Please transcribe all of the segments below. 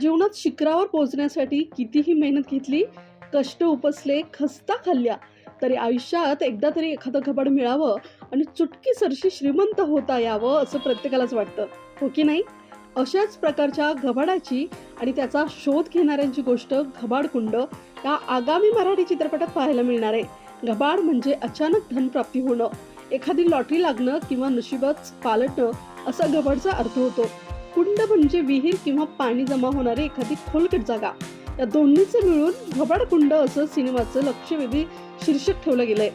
जीवनात शिखरावर पोहोचण्यासाठी कितीही मेहनत घेतली कष्ट उपसले खस्ता खाल्ल्या तरी आयुष्यात एकदा तरी एखादं घबाड मिळावं आणि चुटकी सरशी श्रीमंत होता यावं असं प्रत्येकालाच वाटतं. हो की नाही? अशाच प्रकारच्या घबाडाची आणि त्याचा शोध घेणाऱ्यांची गोष्ट घबाडकुंड या आगामी मराठी चित्रपटात पाहायला मिळणार आहे. घबाड म्हणजे अचानक धनप्राप्ती होणं एखादी लॉटरी लागणं किंवा नशिबात पालटणं असा घबाडचा अर्थ होतो. कुंड म्हणजे विहीर किंवा पाणी जमा होणारी एखादी खोलकट जागा. या दोन्हीचं मिळून घबाड कुंड असं सिनेमाचं लक्षवेधी शीर्षक ठेवलं गेलंय.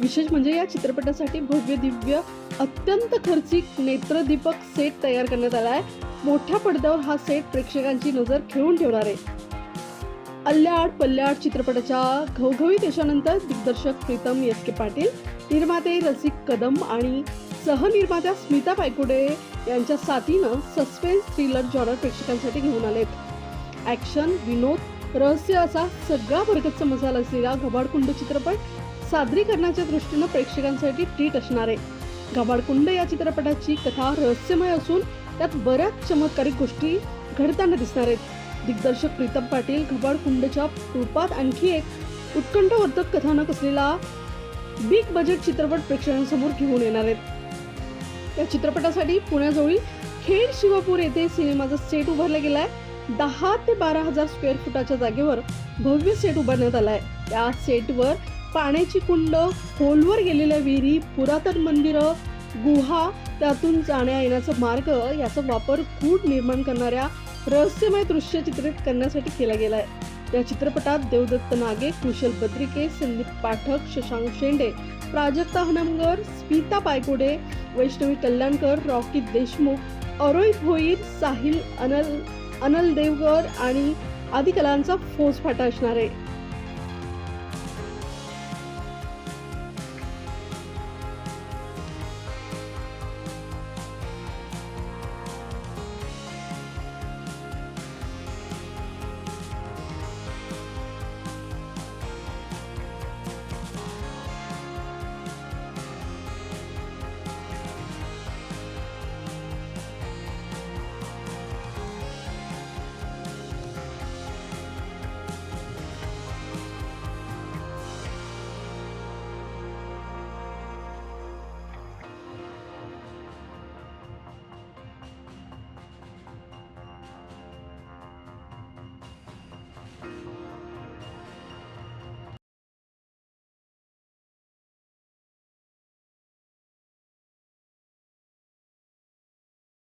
विशेष म्हणजे या चित्रपटासाठी भव्य दिव्य अत्यंत खर्चिक नेत्रदीपक सेट तयार करण्यात आला आहे. मोठ्या पडद्यावर हा सेट प्रेक्षकांची नजर खेळून ठेवणार आहे. अल्ल्याड पल्ल्याड चित्रपटाच्या घवघवीत यशानंतर दिग्दर्शक प्रीतम एस के पाटील निर्माते रसिक कदम आणि सहनिर्मात्या स्मिता पायकुडे यांच्या साथीनं सस्पेन्स थ्रिलर जॉनर प्रेक्षकांसाठी घेऊन आलेत. ॲक्शन विनोद रहस्य असा सगळा भरगतचा मसाला असलेला घबाडकुंड चित्रपट सादरीकरणाच्या दृष्टीनं प्रेक्षकांसाठी ट्रीट असणार आहे. घबाडकुंड या चित्रपटाची कथा रहस्यमय असून त्यात बऱ्याच चमत्कारिक गोष्टी घडताना दिसणार आहेत. दिग्दर्शक प्रीतम पाटील घबाडकुंडच्या रूपात आणखी एक उत्कंठवर्धक कथानक असलेला बिग बजेट चित्रपट प्रेक्षकांसमोर घेऊन येणार आहेत. या चित्रपटासाठी पुण्याजवळील खेड शिवापूर येथे सिनेमाचा सेट उभारला आहे दहा ते बारा हजार स्क्वेअर फुटाच्या जागेवर भव्य सेट उभारण्यात आला आहे त्या सेटवर पाण्याची कुंड खोलवर गेलेल्या विहिरी पुरातन मंदिरं गुहा त्यातून जाण्या येण्याचा मार्ग याचा वापर गूढ निर्माण करणाऱ्या रहस्यमय दृश्य चित्रित करण्यासाठी केला गेला आहे या चित्रपटात देवदत्त नागे कुशल बद्रिके संदीप पाठक शशांक शेंडे प्राजक्ता हनमगर स्मिता पायकोडे वैष्णवी कल्याणकर रॉकी देशमुख अरोहित भोईर साहिल अनल अनल देवगर आणि आदी कलांचा फौजफाटा असणार आहे